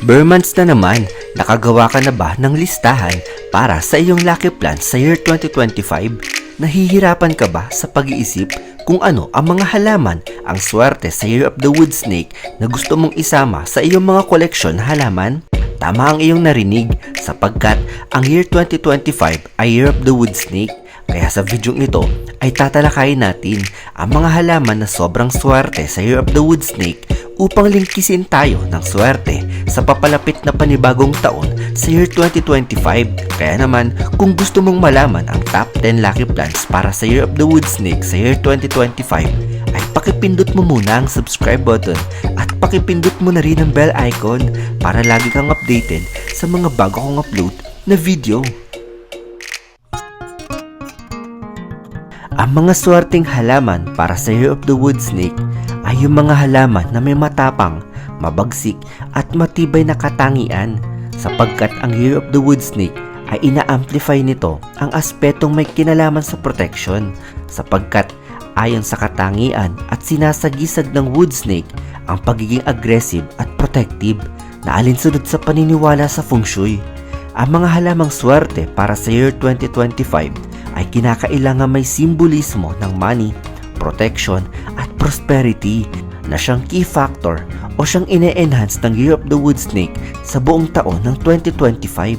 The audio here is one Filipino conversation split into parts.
Bermans na naman, nakagawa ka na ba ng listahan para sa iyong lucky plan sa year 2025? Nahihirapan ka ba sa pag-iisip kung ano ang mga halaman ang swerte sa Year of the Wood Snake na gusto mong isama sa iyong mga koleksyon na halaman? Tama ang iyong narinig sapagkat ang year 2025 ay Year of the Wood Snake kaya sa video ito ay tatalakayin natin ang mga halaman na sobrang swerte sa Year of the Wood Snake upang lingkisin tayo ng swerte sa papalapit na panibagong taon sa year 2025. Kaya naman, kung gusto mong malaman ang top 10 lucky plans para sa Year of the Wood Snake sa year 2025, ay pakipindot mo muna ang subscribe button at pakipindot mo na rin ang bell icon para lagi kang updated sa mga bago kong upload na video. Ang mga swerteng halaman para sa Year of the Wood Snake ay yung mga halaman na may matapang, mabagsik at matibay na katangian sapagkat ang Year of the Wood Snake ay ina-amplify nito ang aspetong may kinalaman sa protection sapagkat ayon sa katangian at sinasagisag ng wood snake ang pagiging aggressive at protective na alinsunod sa paniniwala sa feng shui. Ang mga halamang swerte para sa year 2025 ay kinakailangan may simbolismo ng money, protection at prosperity na siyang key factor o siyang ine-enhance ng Year of the Wood Snake sa buong taon ng 2025.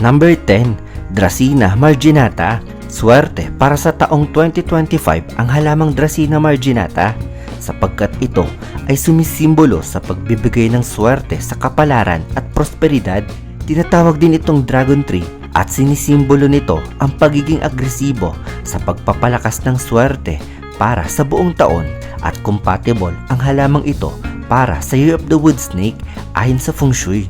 Number 10, Dracena marginata. Swerte para sa taong 2025 ang halamang Dracena marginata sapagkat ito ay sumisimbolo sa pagbibigay ng swerte sa kapalaran at prosperidad. Tinatawag din itong dragon tree at sinisimbolo nito ang pagiging agresibo sa pagpapalakas ng swerte para sa buong taon at compatible ang halamang ito para sa Year of the Wood Snake ayon sa Feng Shui.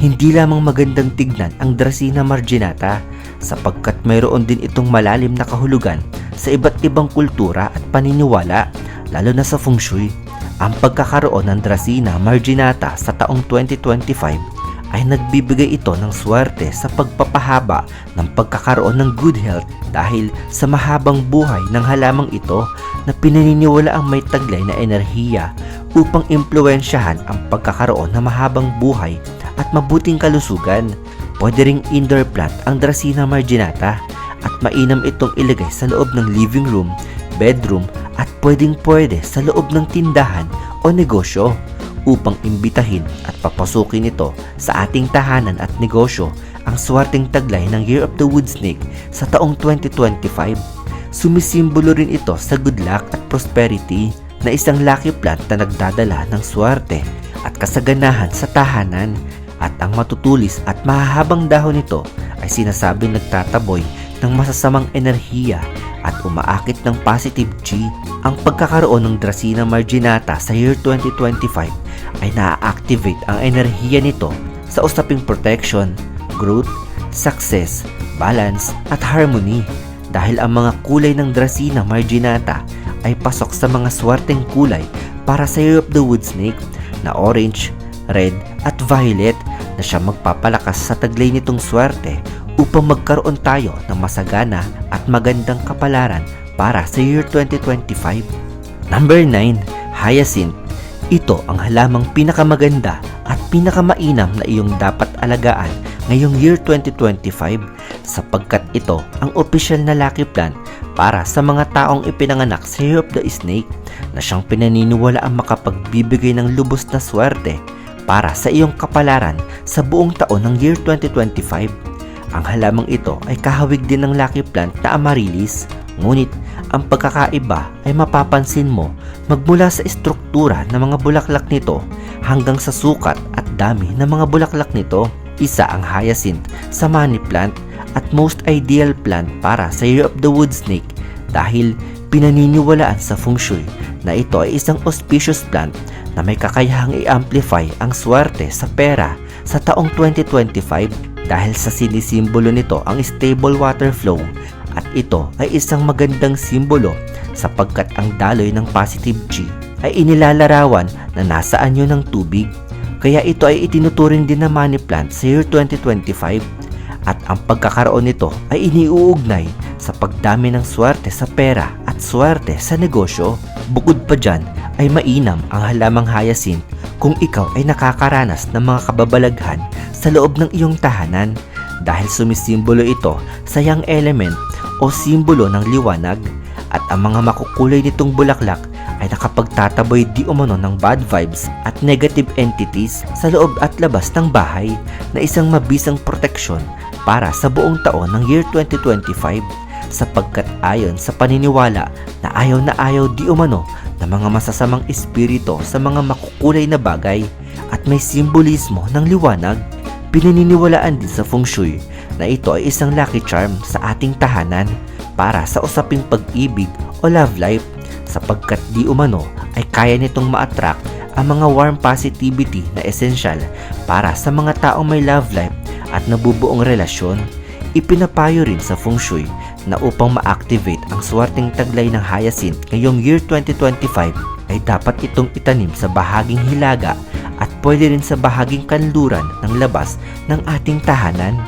Hindi lamang magandang tignan ang Dracena marginata sapagkat mayroon din itong malalim na kahulugan sa iba't ibang kultura at paniniwala lalo na sa Feng Shui. Ang pagkakaroon ng Dracena marginata sa taong 2025 ay nagbibigay ito ng swerte sa pagpapahaba ng pagkakaroon ng good health dahil sa mahabang buhay ng halamang ito na pinaniniwala ang may taglay na enerhiya upang impluensyahan ang pagkakaroon ng mahabang buhay at mabuting kalusugan. Pwede ring indoor plant ang Dracena marginata at mainam itong ilagay sa loob ng living room, bedroom at pwedeng pwede sa loob ng tindahan o negosyo upang imbitahin at papasukin ito sa ating tahanan at negosyo ang swerteng taglay ng Year of the Wood Snake sa taong 2025. Sumisimbolo rin ito sa good luck at prosperity na isang lucky plant na nagdadala ng swerte at kasaganahan sa tahanan at ang matutulis at mahahabang dahon nito ay sinasabing nagtataboy ng masasamang enerhiya at umaakit ng positive G. Ang pagkakaroon ng Dracena marginata sa year 2025 ay na-activate ang enerhiya nito sa usaping protection, growth, success, balance at harmony dahil ang mga kulay ng Dracena marginata ay pasok sa mga swerteng kulay para sa Year of the Wood Snake na orange, red at violet na siya magpapalakas sa taglay nitong swerte upang magkaroon tayo ng masagana at magandang kapalaran para sa year 2025. Number 9, Hyacinth. Ito ang halamang pinakamaganda at pinakamainam na iyong dapat alagaan ngayong year 2025 sapagkat ito ang opisyal na lucky plant para sa mga taong ipinanganak sa Year of the Snake na siyang pinaniniwala ang makapagbibigay ng lubos na swerte para sa iyong kapalaran sa buong taon ng year 2025. Ang halamang ito ay kahawig din ng lucky plant na amaryllis, ngunit ang pagkakaiba ay mapapansin mo magmula sa estruktura ng mga bulaklak nito hanggang sa sukat at dami ng mga bulaklak nito. Isa ang hyacinth sa money plant at most ideal plant para sa Year of the Wood Snake dahil pinaniniwalaan sa feng shui na ito ay isang auspicious plant na may kakayahang i-amplify ang swerte sa pera sa taong 2025 dahil sa sinisimbolo nito ang stable water flow at ito ay isang magandang simbolo sapagkat ang daloy ng positive G ay inilalarawan na nasa anyo ng tubig kaya ito ay itinuturing din na money plant sa year 2025 at ang pagkakaroon nito ay iniuugnay sa pagdami ng swerte sa pera at swerte sa negosyo. Bukod pa dyan ay mainam ang halamang hyacinth kung ikaw ay nakakaranas ng mga kababalaghan sa loob ng iyong tahanan. Dahil sumisimbolo ito sa young element o simbolo ng liwanag at ang mga makukulay nitong bulaklak ay nakapagtataboy di umano ng bad vibes at negative entities sa loob at labas ng bahay na isang mabisang proteksyon para sa buong taon ng year 2025 sapagkat ayon sa paniniwala na ayaw na ayaw di umano ng mga masasamang espiritu sa mga makukulay na bagay at may simbolismo ng liwanag. Pinaniniwalaan din sa feng shui na ito ay isang lucky charm sa ating tahanan para sa usaping pag-ibig o love life sapagkat di umano ay kaya nitong ma-attract ang mga warm positivity na essential para sa mga taong may love life at nabubuong relasyon. Ipinapayo rin sa feng shui na upang ma-activate ang swerteng taglay ng hyacinth ngayong year 2025 ay dapat itong itanim sa bahaging hilaga at pwede rin sa bahaging kanluran ng labas ng ating tahanan.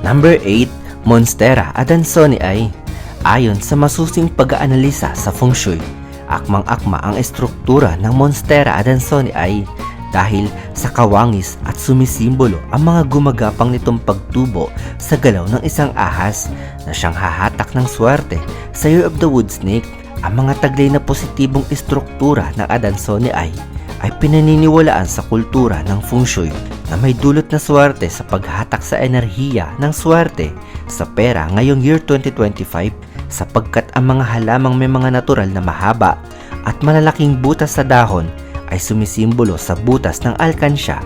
Number 8, Monstera Adansonii ay ayon sa masusing pag-aanalisa sa feng shui, akmang-akma ang estruktura ng Monstera Adansonii dahil sa kawangis at sumisimbolo ang mga gumagapang nitong pagtubo sa galaw ng isang ahas na siyang hahatak ng swerte sa Year of the Wood Snake. Ang mga taglay na positibong estruktura ng Adansonii ay ay pinaniniwalaan sa kultura ng feng shui na may dulot na swerte sa paghatak sa enerhiya ng swerte sa pera ngayong year 2025 sapagkat ang mga halamang may mga natural na mahaba at malalaking butas sa dahon ay sumisimbolo sa butas ng alkansya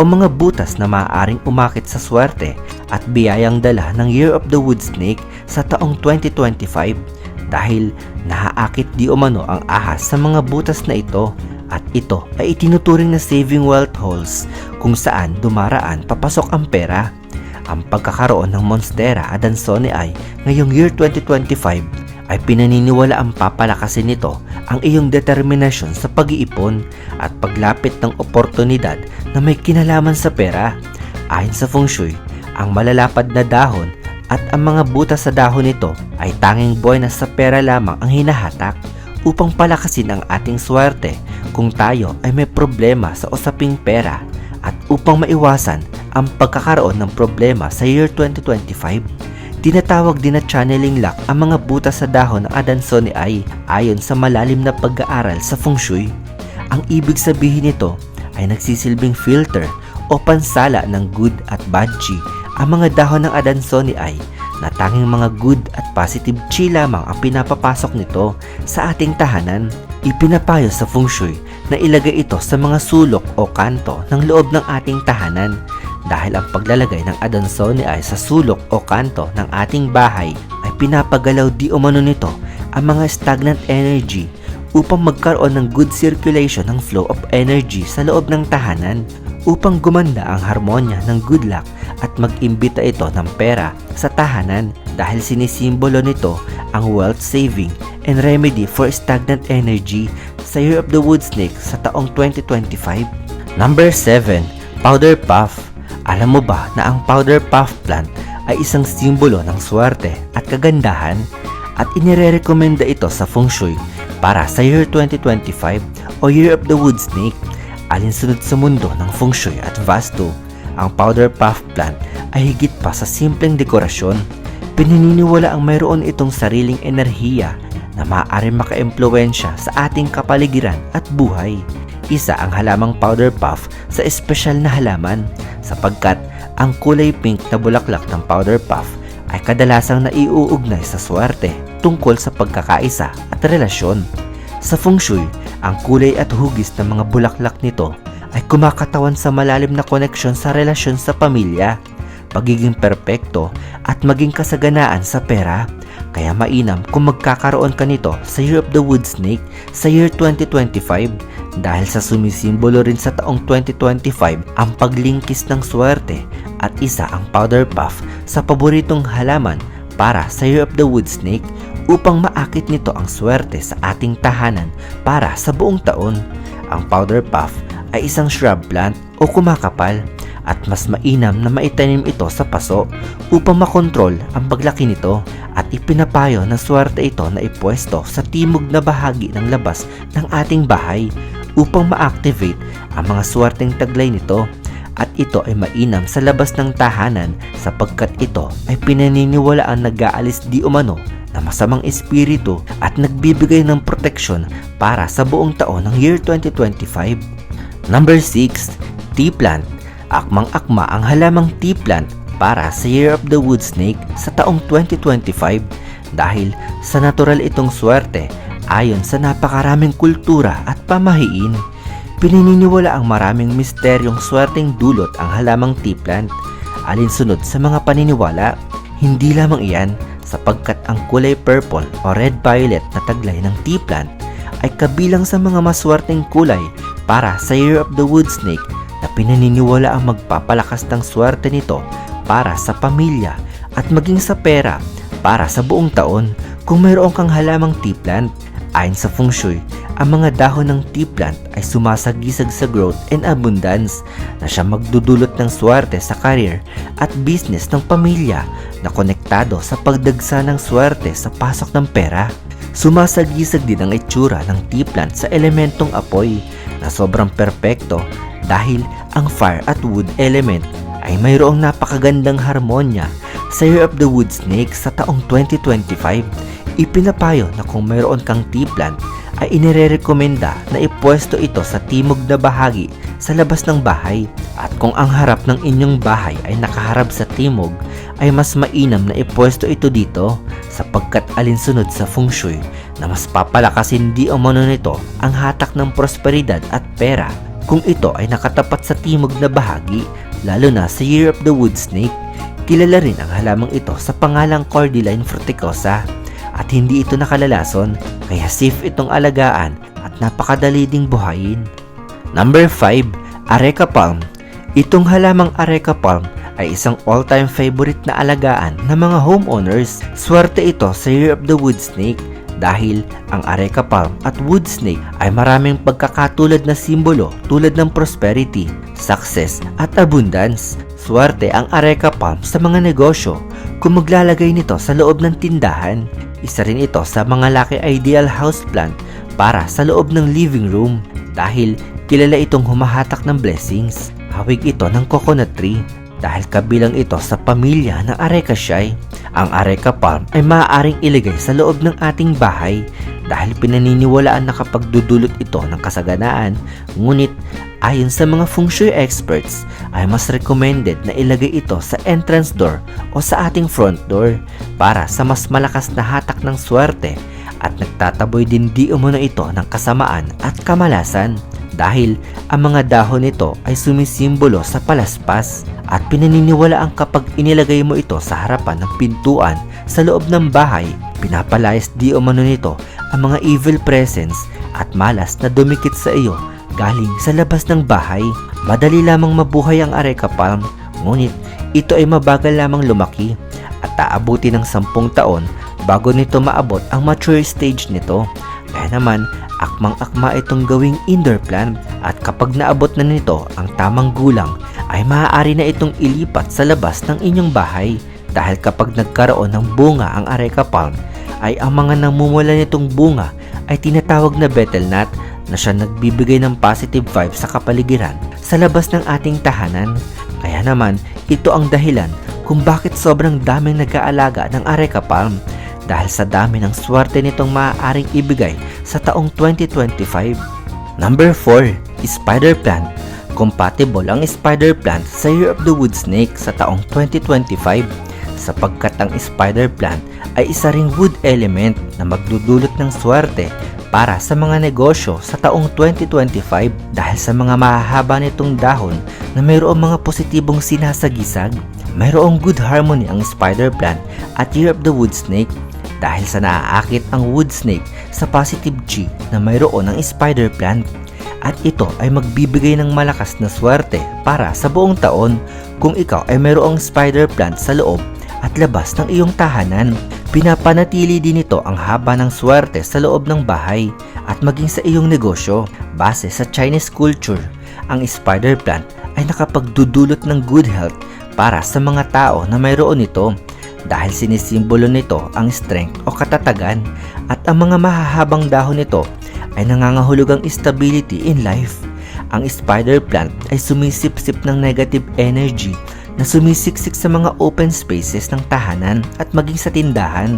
o mga butas na maaaring umakit sa swerte at biyayang dala ng Year of the Wood Snake sa taong 2025 dahil naaakit di umano ang ahas sa mga butas na ito at ito ay itinuturing na saving wealth holes kung saan dumaraan papasok ang pera. Ang pagkakaroon ng Monstera Adansonii ay ngayong year 2025 ay pinaniniwala ang papalakasin nito ang iyong determinasyon sa pag-iipon at paglapit ng oportunidad na may kinalaman sa pera. Ayon sa feng shui, ang malalapad na dahon at ang mga butas sa dahon nito ay tanging buhay na sa pera lamang ang hinahatak upang palakasin ang ating swerte kung tayo ay may problema sa usaping pera at upang maiwasan ang pagkakaroon ng problema sa year 2025. Tinatawag din na channeling lock ang mga butas sa dahon ng Adansonii ay ayon sa malalim na pag-aaral sa feng shui. Ang ibig sabihin nito ay nagsisilbing filter o pansala ng good at bad chi. Ang mga dahon ng Adansonii ay na tanging mga good at positive chi lamang ang pinapapasok nito sa ating tahanan. Ipinapayo sa feng shui na ilagay ito sa mga sulok o kanto ng loob ng ating tahanan dahil ang paglalagay ng adansone ay sa sulok o kanto ng ating bahay ay pinapagalaw di umano nito ang mga stagnant energy upang magkaroon ng good circulation ng flow of energy sa loob ng tahanan upang gumanda ang harmonya ng good luck at mag-imbita ito ng pera sa tahanan dahil sinisimbolo nito ang wealth saving and remedy for stagnant energy sa Year of the Wood Snake sa taong 2025. Number 7, Powder Puff. Alam mo ba na ang powder puff plant ay isang simbolo ng swerte at kagandahan at inirerekomenda ito sa feng shui para sa year 2025 o Year of the Wood Snake alinsunod sa mundo ng feng shui at vastu. Ang powder puff plant ay higit pa sa simpleng dekorasyon. Pinaniniwala ang mayroon itong sariling enerhiya na maaaring makaimpluwensya sa ating kapaligiran at buhay. Isa ang halamang powder puff sa espesyal na halaman sapagkat ang kulay pink na bulaklak ng powder puff ay kadalasang naiuugnay sa swerte tungkol sa pagkakaisa at relasyon. Sa feng shui, ang kulay at hugis ng mga bulaklak nito ay kumakatawan sa malalim na koneksyon sa relasyon sa pamilya, pagiging perpekto at maging kasaganaan sa pera. Kaya mainam kung magkakaroon ka nito sa Year of the Wood Snake sa year 2025 dahil sa sumisimbolo rin sa taong 2025 ang paglingkis ng swerte at isa ang powder puff sa paboritong halaman para sa Year of the Wood Snake upang maakit nito ang swerte sa ating tahanan para sa buong taon. Ang powder puff ay isang shrub plant o kumakapal at mas mainam na maitanim ito sa paso upang makontrol ang paglaki nito at ipinapayo na swerte ito na ipwesto sa timog na bahagi ng labas ng ating bahay upang ma-activate ang mga swerteng taglay nito at ito ay mainam sa labas ng tahanan sapagkat ito ay pinaniniwala ang nag-aalis di umano na masamang espiritu at nagbibigay ng proteksyon para sa buong taon ng year 2025. Number 6, tea plant. Akmang-akma ang halamang tea plant para sa Year of the Wood Snake sa taong 2025 dahil sa natural itong swerte ayon sa napakaraming kultura at pamahiin. Pinininiwala ang maraming misteryong swerteng dulot ang halamang tea plant. Alinsunod sa mga paniniwala, hindi lamang iyan sapagkat ang kulay purple o red violet na taglay ng tea plant ay kabilang sa mga maswerteng kulay para sa Year of the Wood Snake na pinaniniwala ang magpapalakas ng swerte nito para sa pamilya at maging sa pera para sa buong taon kung mayroon kang halamang tea plant. Ayon sa feng shui, ang mga dahon ng tea plant ay sumasagisag sa growth and abundance na siya magdudulot ng swerte sa career at business ng pamilya na konektado sa pagdagsa ng swerte sa pasok ng pera. Sumasagisag din ang itsura ng tea plant sa elementong apoy na sobrang perpekto dahil ang fire at wood element ay mayroong napakagandang harmonya sa Year of the Wood Snake sa taong 2025. Ipinapayo na kung mayroon kang tea plant ay inirerekomenda na ipwesto ito sa timog na bahagi sa labas ng bahay at kung ang harap ng inyong bahay ay nakaharap sa timog ay mas mainam na ipwesto ito dito sapagkat alinsunod sa feng shui na mas papalakasin di umano nito ang hatak ng prosperidad at pera kung ito ay nakatapat sa timog na bahagi lalo na sa Year of the Wood Snake. Kilala rin ang halamang ito sa pangalang Cordyline fruticosa at hindi ito nakalalason kaya safe itong alagaan at napakadali ding buhayin. Number 5, Areca Palm. Itong halamang Areca Palm ay isang all-time favorite na alagaan ng mga homeowners. Swerte ito sa Year of the Wood Snake dahil ang Areca Palm at Wood Snake ay maraming pagkakatulad na simbolo tulad ng prosperity, success at abundance. Swerte ang Areca Palm sa mga negosyo kung maglalagay nito sa loob ng tindahan. Isa rin ito sa mga laki ideal houseplant para sa loob ng living room dahil kilala itong humahatak ng blessings. Hawig ito ng coconut tree dahil kabilang ito sa pamilya ng Arecaceae. Ang Areca palm ay maaaring ilagay sa loob ng ating bahay dahil pinaniniwalaan na kapag dudulot ito ng kasaganaan, ngunit ayon sa mga feng shui experts ay mas recommended na ilagay ito sa entrance door o sa ating front door para sa mas malakas na hatak ng swerte at nagtataboy din di umano ito ng kasamaan at kamalasan dahil ang mga dahon nito ay sumisimbolo sa palaspas at pinaniniwalaan kapag inilagay mo ito sa harapan ng pintuan sa loob ng bahay, pinapalayas di umano nito ang mga evil presence at malas na dumikit sa iyo galing sa labas ng bahay. Madali lamang mabuhay ang areca palm, ngunit ito ay mabagal lamang lumaki at aabuti ng sampung taon bago nito maabot ang mature stage nito. Kaya naman, akmang-akma itong gawing indoor plant at kapag naabot na nito ang tamang gulang ay maaari na itong ilipat sa labas ng inyong bahay dahil kapag nagkaroon ng bunga ang areca palm ay ang mga namumula nitong bunga ay tinatawag na betel nut na siya nagbibigay ng positive vibes sa kapaligiran sa labas ng ating tahanan. Kaya naman, ito ang dahilan kung bakit sobrang daming nag-aalaga ng areca palm dahil sa dami ng swerte nitong maaaring ibigay sa taong 2025. Number 4, Spider Plant. Compatible ang Spider Plant sa Year of the Wood Snake sa taong 2025 sapagkat ang Spider Plant ay isa ring wood element na magdudulot ng swerte para sa mga negosyo sa taong 2025 dahil sa mga mahahaba nitong dahon na mayroong mga positibong sinasagisag. Mayroong good harmony ang spider plant at Year of the Wood Snake dahil sa naaakit ang wood snake sa positive chi na mayroon ng spider plant at ito ay magbibigay ng malakas na swerte para sa buong taon kung ikaw ay mayroong spider plant sa loob at labas ng iyong tahanan. Pinapanatili din ito ang haba ng swerte sa loob ng bahay at maging sa iyong negosyo. Base sa Chinese culture, ang spider plant ay nakapagdudulot ng good health para sa mga tao na mayroon nito dahil sinisimbolo nito ang strength o katatagan at ang mga mahahabang dahon nito ay nangangahulugang stability in life. Ang spider plant ay sumisipsip ng negative energy na sumisiksik sa mga open spaces ng tahanan at maging sa tindahan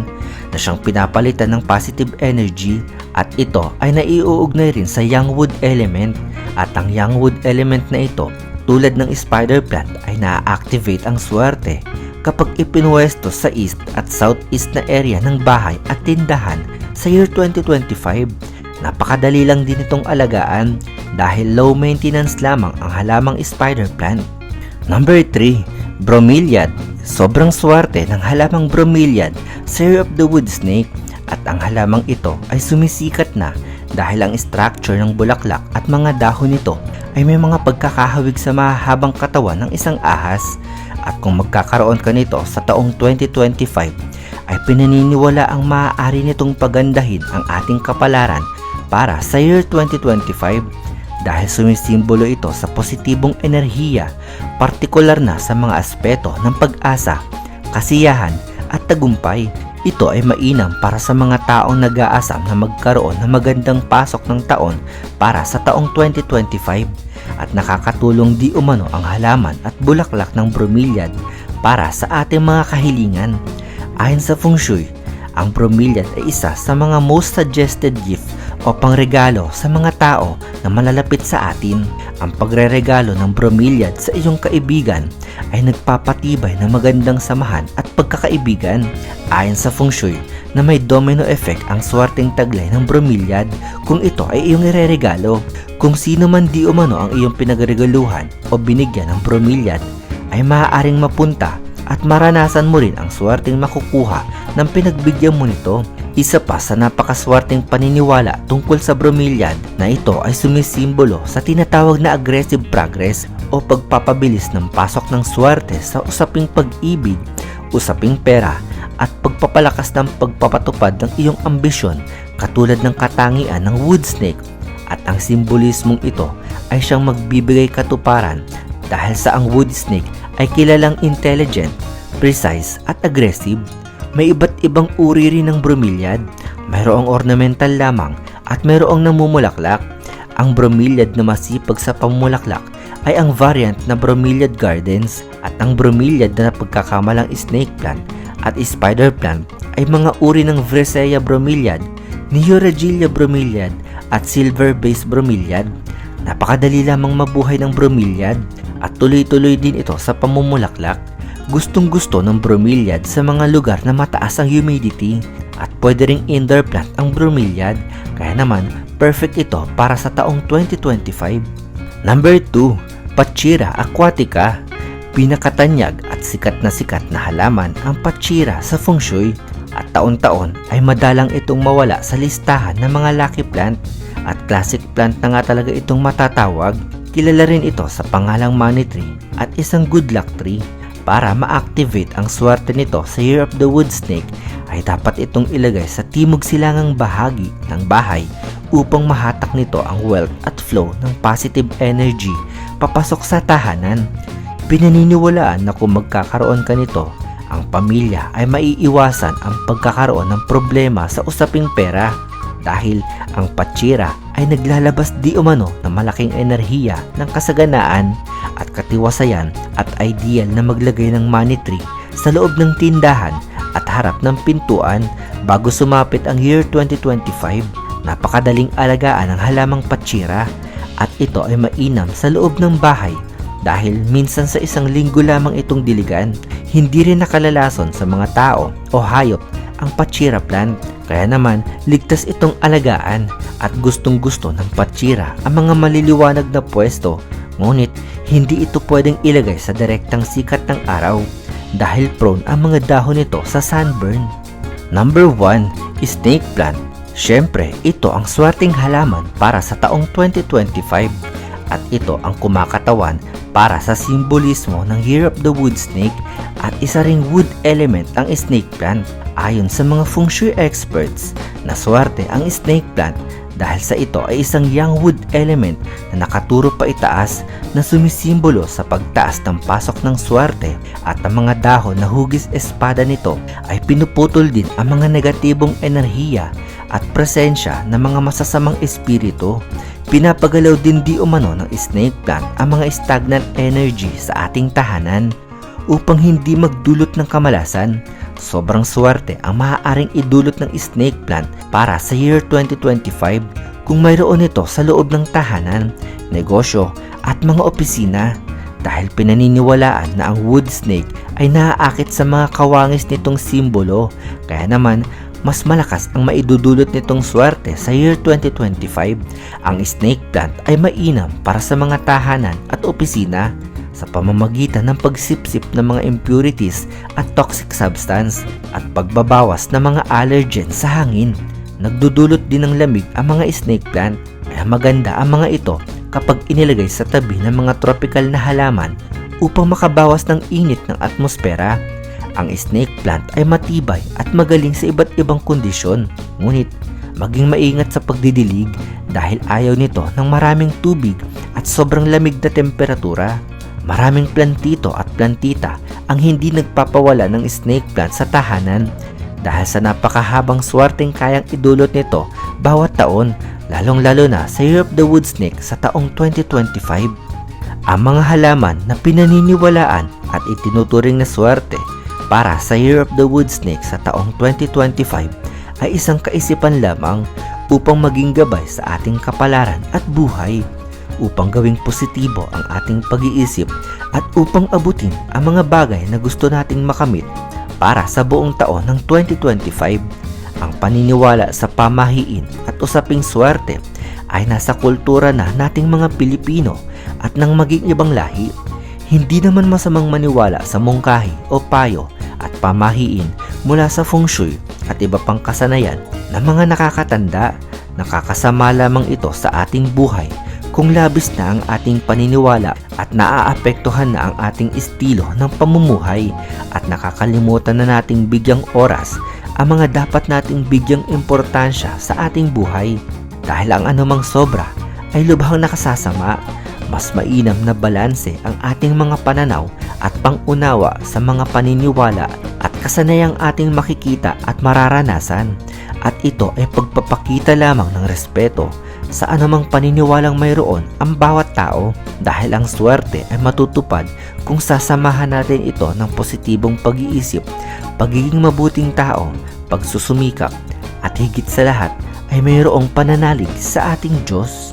na siyang pinapalitan ng positive energy at ito ay naiuugnay rin sa young wood element at ang young wood element na ito tulad ng spider plant ay na-activate ang swerte kapag ipinwesto sa east at southeast na area ng bahay at tindahan sa year 2025. Napakadali lang din itong alagaan dahil low maintenance lamang ang halamang spider plant. Number 3, Bromeliad. Sobrang swerte ng halamang bromeliad sa Year of the Wood Snake at ang halamang ito ay sumisikat na dahil ang structure ng bulaklak at mga dahon nito ay may mga pagkakahawig sa mahahabang katawan ng isang ahas at kung magkakaroon ka nito sa taong 2025 ay pinaniniwala ang maaari nitong pagandahin ang ating kapalaran para sa year 2025 dahil sumisimbolo ito sa positibong enerhiya, partikular na sa mga aspeto ng pag-asa, kasiyahan at tagumpay. Ito ay mainam para sa mga taong nag-aasam na magkaroon ng magandang pasok ng taon para sa taong 2025 at nakakatulong di umano ang halaman at bulaklak ng bromeliad para sa ating mga kahilingan. Ayon sa feng shui, ang bromeliad ay isa sa mga most suggested gift o pangregalo sa mga tao na malalapit sa atin. Ang pagreregalo ng bromeliad sa iyong kaibigan ay nagpapatibay ng magandang samahan at pagkakaibigan. Ayon sa feng shui na may domino effect ang swerteng taglay ng bromeliad kung ito ay iyong ireregalo. Kung sino man di umano ang iyong pinagregaluhan o binigyan ng bromeliad ay maaaring mapunta at maranasan mo rin ang swerteng makukuha ng pinagbigyan mo nito. Isa pa sa napakaswerteng paniniwala tungkol sa bromeliad na ito ay sumisimbolo sa tinatawag na aggressive progress o pagpapabilis ng pasok ng swerte sa usaping pag-ibig, usaping pera at pagpapalakas ng pagpapatupad ng iyong ambisyon katulad ng katangian ng wood snake at ang simbolismong ito ay siyang magbibigay katuparan dahil sa ang wood snake ay kilalang intelligent, precise at aggressive. May iba't ibang uri rin ng bromeliad. Mayroong ornamental lamang at mayroong namumulaklak. Ang bromeliad na masipag sa pamulaklak ay ang variant na bromeliad gardens at ang bromeliad na pagkakamalang snake plant at spider plant ay mga uri ng Vricea bromeliad, Neoregelia bromeliad at silver base bromeliad. Napakadali lamang mabuhay ng bromeliad at tuloy-tuloy din ito sa pamumulaklak. Gustong gusto ng bromeliad sa mga lugar na mataas ang humidity at pwede ring indoor plant ang bromeliad kaya naman perfect ito para sa taong 2025. Number 2, Pachira aquatica. Pinakatanyag at sikat na sikat na halaman ang pachira sa feng shui at taon-taon ay madalang itong mawala sa listahan ng mga lucky plant at classic plant na nga talaga itong matatawag. Kilala rin ito sa pangalang money tree at isang good luck tree. Para ma-activate ang swerte nito sa Year of the Wood Snake ay dapat itong ilagay sa timog silangang bahagi ng bahay upang mahatak nito ang wealth at flow ng positive energy papasok sa tahanan. Pinaniniwalaan na kung magkakaroon ka nito, ang pamilya ay maiiwasan ang pagkakaroon ng problema sa usaping pera dahil ang patsira ay naglalabas di umano ng malaking enerhiya ng kasaganaan at katiwasayan at ideal na maglagay ng money tree sa loob ng tindahan at harap ng pintuan bago sumapit ang year 2025. Napakadaling alagaan ang halamang patsira at ito ay mainam sa loob ng bahay dahil minsan sa isang linggo lamang itong diligan, hindi rin nakalalason sa mga tao o hayop ang patsira plant. Kaya naman, ligtas itong alagaan at gustong gusto ng patsira ang mga maliliwanag na pwesto. Ngunit, hindi ito pwedeng ilagay sa direktang sikat ng araw dahil prone ang mga dahon nito sa sunburn. Number 1, snake plant. Siyempre, ito ang swerteng halaman para sa taong 2025 at ito ang kumakatawan para sa simbolismo ng Year of the Wood Snake at isa ring wood element ang snake plant. Ayon sa mga feng shui experts, na swerte ang snake plant dahil sa ito ay isang young wood element na nakaturo pa itaas na sumisimbolo sa pagtaas ng pasok ng swerte at ang mga dahon na hugis espada nito ay pinuputol din ang mga negatibong enerhiya at presensya ng mga masasamang espiritu. Pinapagalaw din di umano ng snake plant ang mga stagnant energy sa ating tahanan upang hindi magdulot ng kamalasan. Sobrang swerte ang maaaring idulot ng snake plant para sa year 2025 kung mayroon ito sa loob ng tahanan, negosyo at mga opisina dahil pinaniniwalaan na ang wood snake ay naaakit sa mga kawangis nitong simbolo kaya naman mas malakas ang maidudulot nitong swerte sa year 2025. Ang snake plant ay mainam para sa mga tahanan at opisina sa pamamagitan ng pagsipsip ng mga impurities at toxic substance at pagbabawas ng mga allergen sa hangin. Nagdudulot din ng lamig ang mga snake plant kaya maganda ang mga ito kapag inilagay sa tabi ng mga tropical na halaman upang makabawas ng init ng atmosfera. Ang snake plant ay matibay at magaling sa iba't ibang kondisyon. Ngunit maging maingat sa pagdidilig dahil ayaw nito ng maraming tubig at sobrang lamig na temperatura. Maraming plantito at plantita ang hindi nagpapawala ng snake plant sa tahanan dahil sa napakahabang swerteng kayang idulot nito bawat taon, lalong-lalo na sa Year of the Wood Snake sa taong 2025. Ang mga halaman na pinaniniwalaan at itinuturing na swerte para sa Year of the Wood Snake sa taong 2025 ay isang kaisipan lamang upang maging gabay sa ating kapalaran at buhay upang gawing positibo ang ating pag-iisip at upang abutin ang mga bagay na gusto nating makamit para sa buong taon ng 2025. Ang paniniwala sa pamahiin at usaping swerte ay nasa kultura na nating mga Pilipino at ng maging ibang lahi. Hindi naman masamang maniwala sa mungkahi o payo at pamahiin mula sa feng shui at iba pang kasanayan ng mga nakakatanda. Nakakasama lamang ito sa ating buhay kung labis na ang ating paniniwala at naaapektuhan na ang ating estilo ng pamumuhay. At nakakalimutan na nating bigyang oras ang mga dapat nating bigyang importansya sa ating buhay. Dahil ang anumang sobra ay lubhang nakasasama mas mainam na balanse ang ating mga pananaw at pangunawa sa mga paniniwala at kasanayang ating makikita at mararanasan at ito ay pagpapakita lamang ng respeto sa anumang paniniwalang mayroon ang bawat tao dahil ang swerte ay matutupad kung sasamahan natin ito ng positibong pag-iisip, pagiging mabuting tao, pagsusumikap at higit sa lahat ay mayroong pananalig sa ating Diyos.